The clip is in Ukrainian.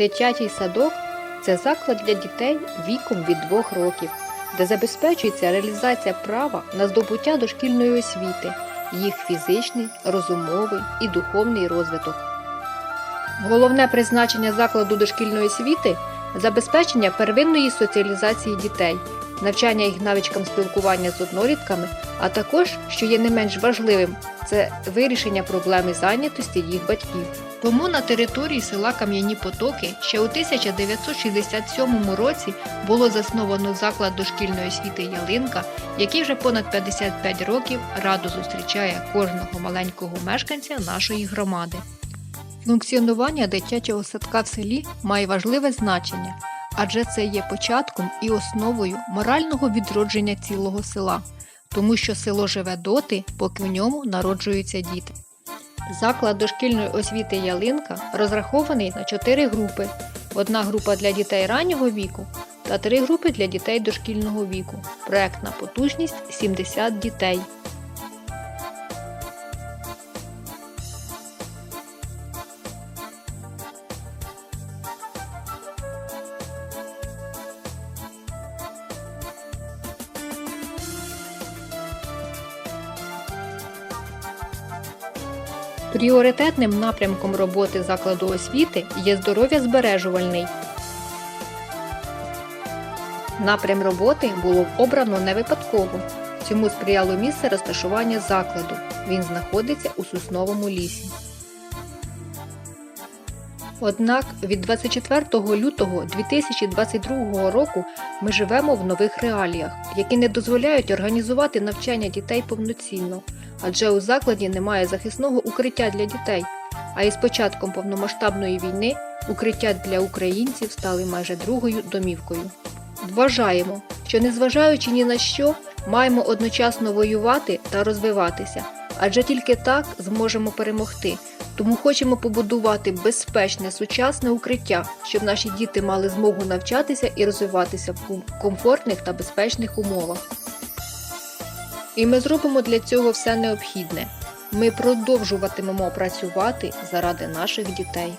Дитячий садок це заклад для дітей віком від 2 років, де забезпечується реалізація права на здобуття дошкільної освіти, їх фізичний, розумовий і духовний розвиток. Головне призначення закладу дошкільної освіти забезпечення первинної соціалізації дітей, навчання їх навичкам спілкування з однолітками, а також, що є не менш важливим, це вирішення проблеми зайнятості їх батьків. Тому на території села Кам'яні Потоки ще у 1967 році було засновано заклад дошкільної освіти Ялинка, який вже понад 55 років радо зустрічає кожного маленького мешканця нашої громади. Функціонування дитячого садка в селі має важливе значення, адже це є початком і основою морального відродження цілого села, тому що село живе доти, поки в ньому народжуються діти. Заклад дошкільної освіти Ялинка розрахований на чотири групи: одна група для дітей раннього віку та три групи для дітей дошкільного віку. Проектна потужність 70 дітей. Пріоритетним напрямком роботи закладу освіти є здоров'я збережувальний. Напрям роботи було обрано не випадково. Цьому сприяло місце розташування закладу. Він знаходиться у сосновому лісі. Однак від 24 лютого 2022 року ми живемо в нових реаліях, які не дозволяють організувати навчання дітей повноцінно, адже у закладі немає захисного укриття для дітей. А із початком повномасштабної війни укриття для українців стали майже другою домівкою. Вважаємо, що незважаючи ні на що, маємо одночасно воювати та розвиватися, адже тільки так зможемо перемогти. Тому хочемо побудувати безпечне сучасне укриття, щоб наші діти мали змогу навчатися і розвиватися в комфортних та безпечних умовах. І ми зробимо для цього все необхідне. Ми продовжуватимемо працювати заради наших дітей.